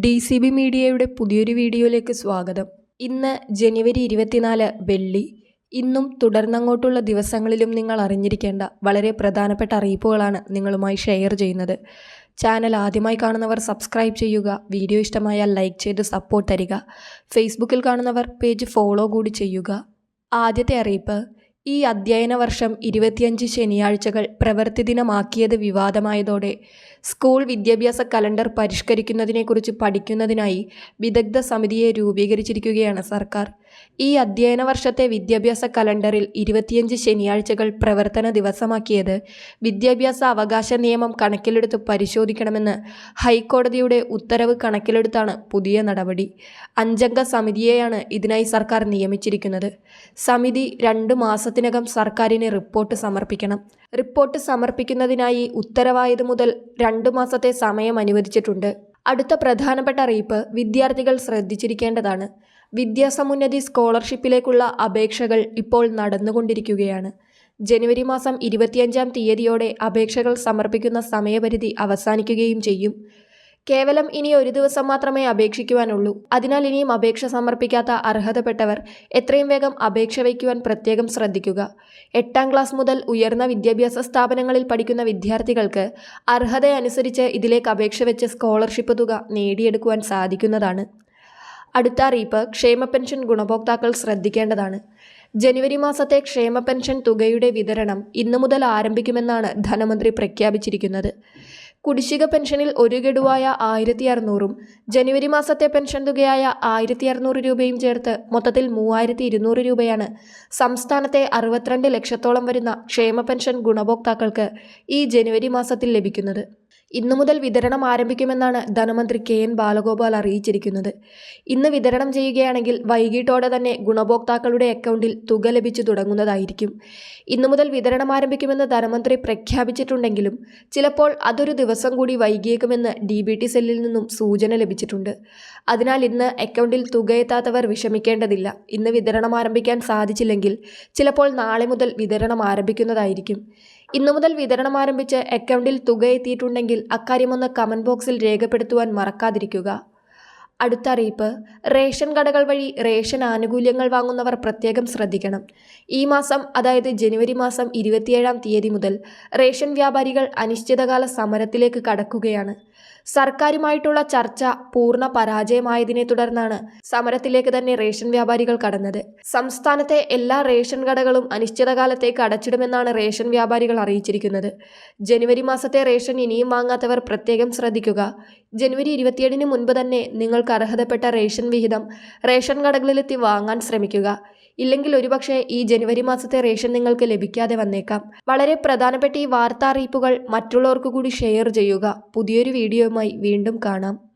D C B മീഡിയയുടെ പുതിയൊരു വീഡിയോയിലേക്ക് സ്വാഗതം. ഇന്ന് ജനുവരി ഇരുപത്തിനാല് വെള്ളി. ഇന്നും തുടർന്നങ്ങോട്ടുള്ള ദിവസങ്ങളിലും നിങ്ങൾ അറിഞ്ഞിരിക്കേണ്ട വളരെ പ്രധാനപ്പെട്ട അറിയിപ്പുകളാണ് നിങ്ങളുമായി ഷെയർ ചെയ്യുന്നത്. ചാനൽ ആദ്യമായി കാണുന്നവർ സബ്സ്ക്രൈബ് ചെയ്യുക വീഡിയോ ഇഷ്ടമായാൽ ലൈക്ക് ചെയ്ത് സപ്പോർട്ട് തരിക. ഫേസ്ബുക്കിൽ കാണുന്നവർ പേജ് ഫോളോ കൂടി ചെയ്യുക. ആദ്യത്തെ അറിയിപ്പ് ഈ അധ്യയന വർഷം ഇരുപത്തിയഞ്ച് ശനിയാഴ്ചകൾ പ്രവൃത്തി ദിനമാക്കിയത് വിവാദമായതോടെ സ്കൂൾ വിദ്യാഭ്യാസ കലണ്ടർ പരിഷ്കരിക്കുന്നതിനെക്കുറിച്ച് പഠിക്കുന്നതിനായി വിദഗ്ധ സമിതിയെ രൂപീകരിച്ചിരിക്കുകയാണ് സർക്കാർ. ഈ അധ്യയന വർഷത്തെ വിദ്യാഭ്യാസ കലണ്ടറിൽ ഇരുപത്തിയഞ്ച് ശനിയാഴ്ചകൾ പ്രവർത്തന ദിവസമാക്കിയത്. വിദ്യാഭ്യാസ അവകാശ നിയമം കണക്കിലെടുത്ത് പരിശോധിക്കണമെന്ന് ഹൈക്കോടതിയുടെ ഉത്തരവ് കണക്കിലെടുത്താണ് പുതിയ നടപടി. അഞ്ചംഗ സമിതിയെയാണ് ഇതിനായി സർക്കാർ നിയമിച്ചിരിക്കുന്നത്. സമിതി രണ്ട് മാസത്തിനകം സർക്കാരിന് റിപ്പോർട്ട് സമർപ്പിക്കണം. റിപ്പോർട്ട് സമർപ്പിക്കുന്നതിനായി ഉത്തരവായത് മുതൽ രണ്ട് മാസത്തെ സമയം അനുവദിച്ചിട്ടുണ്ട്. അടുത്ത പ്രധാനപ്പെട്ട അറിയിപ്പ് വിദ്യാർത്ഥികൾ ശ്രദ്ധിച്ചിരിക്കേണ്ടതാണ്. വിദ്യാസമുന്നതി സ്കോളർഷിപ്പിലേക്കുള്ള അപേക്ഷകൾ ഇപ്പോൾ നടന്നുകൊണ്ടിരിക്കുകയാണ്. ജനുവരി മാസം ഇരുപത്തിയഞ്ചാം തീയതിയോടെ അപേക്ഷകൾ സമർപ്പിക്കുന്ന സമയപരിധി അവസാനിക്കുകയും ചെയ്യും. കേവലം ഇനി ഒരു ദിവസം മാത്രമേ അപേക്ഷിക്കുവാനുള്ളൂ. അതിനാൽ ഇനിയും അപേക്ഷ സമർപ്പിക്കാത്ത അർഹതപ്പെട്ടവർ എത്രയും വേഗം അപേക്ഷ വയ്ക്കുവാൻ പ്രത്യേകം ശ്രദ്ധിക്കുക. എട്ടാം ക്ലാസ് മുതൽ ഉയർന്ന വിദ്യാഭ്യാസ സ്ഥാപനങ്ങളിൽ പഠിക്കുന്ന വിദ്യാർത്ഥികൾക്ക് അർഹതയനുസരിച്ച് ഇതിലേക്ക് അപേക്ഷ വെച്ച് സ്കോളർഷിപ്പ് തുക നേടിയെടുക്കുവാൻ സാധിക്കുന്നതാണ്. അടുത്ത അറിയിപ്പ് ക്ഷേമ പെൻഷൻ ഗുണഭോക്താക്കൾ ശ്രദ്ധിക്കേണ്ടതാണ്. ജനുവരി മാസത്തെ ക്ഷേമ പെൻഷൻ തുകയുടെ വിതരണം ഇന്നു മുതൽ ആരംഭിക്കുമെന്നാണ് ധനമന്ത്രി പ്രഖ്യാപിച്ചിരിക്കുന്നത്. കുടിശ്ശിക പെൻഷനിൽ ഒരു ഗഡുവായ ആയിരത്തി അറുന്നൂറും ജനുവരി മാസത്തെ പെൻഷൻ തുകയായ ആയിരത്തി അറുന്നൂറ് രൂപയും ചേർത്ത് മൊത്തത്തിൽ മൂവായിരത്തി ഇരുന്നൂറ് രൂപയാണ് സംസ്ഥാനത്തെ അറുപത്തിരണ്ട് ലക്ഷത്തോളം വരുന്ന ക്ഷേമ പെൻഷൻ ഗുണഭോക്താക്കൾക്ക് ഈ ജനുവരി മാസത്തിൽ ലഭിക്കുന്നത്. ഇന്നു മുതൽ വിതരണം ആരംഭിക്കുമെന്നാണ് ധനമന്ത്രി കെ എൻ ബാലഗോപാൽ അറിയിച്ചിരിക്കുന്നത്. ഇന്ന് വിതരണം ചെയ്യുകയാണെങ്കിൽ വൈകിട്ടോടെ തന്നെ ഗുണഭോക്താക്കളുടെ അക്കൗണ്ടിൽ തുക ലഭിച്ചു തുടങ്ങുന്നതായിരിക്കും. ഇന്നു മുതൽ വിതരണം ആരംഭിക്കുമെന്ന് ധനമന്ത്രി പ്രഖ്യാപിച്ചിട്ടുണ്ടെങ്കിലും ചിലപ്പോൾ അതൊരു ദിവസം കൂടി വൈകിയേക്കുമെന്ന് ഡി ബി ടി സെല്ലിൽ നിന്നും സൂചന ലഭിച്ചിട്ടുണ്ട്. അതിനാൽ ഇന്ന് അക്കൗണ്ടിൽ തുക എത്താത്തവർ വിഷമിക്കേണ്ടതില്ല. ഇന്ന് വിതരണം ആരംഭിക്കാൻ സാധിച്ചില്ലെങ്കിൽ ചിലപ്പോൾ നാളെ മുതൽ വിതരണം ആരംഭിക്കുന്നതായിരിക്കും. ഇന്നു മുതൽ വിതരണം ആരംഭിച്ച് അക്കൗണ്ടിൽ തുക എത്തിയിട്ടുണ്ടെങ്കിൽ അക്കാര്യമൊന്ന് കമന്റ് ബോക്സിൽ രേഖപ്പെടുത്തുവാൻ മറക്കാതിരിക്കുക. അടുത്ത അറിയിപ്പ് റേഷൻ കടകൾ വഴി റേഷൻ ആനുകൂല്യങ്ങൾ വാങ്ങുന്നവർ പ്രത്യേകം ശ്രദ്ധിക്കണം. ഈ മാസം അതായത് ജനുവരി മാസം ഇരുപത്തിയേഴാം തീയതി മുതൽ റേഷൻ വ്യാപാരികൾ അനിശ്ചിതകാല സമരത്തിലേക്ക് കടക്കുകയാണ്. സർക്കാരുമായിട്ടുള്ള ചർച്ച പൂർണ പരാജയമായതിനെ തുടർന്നാണ് സമരത്തിലേക്ക് തന്നെ റേഷൻ വ്യാപാരികൾ കടന്നത്. സംസ്ഥാനത്തെ എല്ലാ റേഷൻ കടകളും അനിശ്ചിതകാലത്തേക്ക് അടച്ചിടുമെന്നാണ് റേഷൻ വ്യാപാരികൾ അറിയിച്ചിരിക്കുന്നത്. ജനുവരി മാസത്തെ റേഷൻ ഇനിയും വാങ്ങാത്തവർ പ്രത്യേകം ശ്രദ്ധിക്കുക. ജനുവരി ഇരുപത്തിയേഴിന് മുൻപ് തന്നെ നിങ്ങൾക്ക് അർഹതപ്പെട്ട റേഷൻ വിഹിതം റേഷൻ കടകളിലെത്തി വാങ്ങാൻ ശ്രമിക്കുക. ഇല്ലെങ്കിൽ ഒരുപക്ഷെ ഈ ജനുവരി മാസത്തെ റേഷൻ നിങ്ങൾക്ക് ലഭിക്കാതെ വന്നേക്കാം. വളരെ പ്രധാനപ്പെട്ട ഈ വാർത്താ അറിയിപ്പുകൾ മറ്റുള്ളവർക്ക് കൂടി ഷെയർ ചെയ്യുക. പുതിയൊരു വീഡിയോയുമായി വീണ്ടും കാണാം.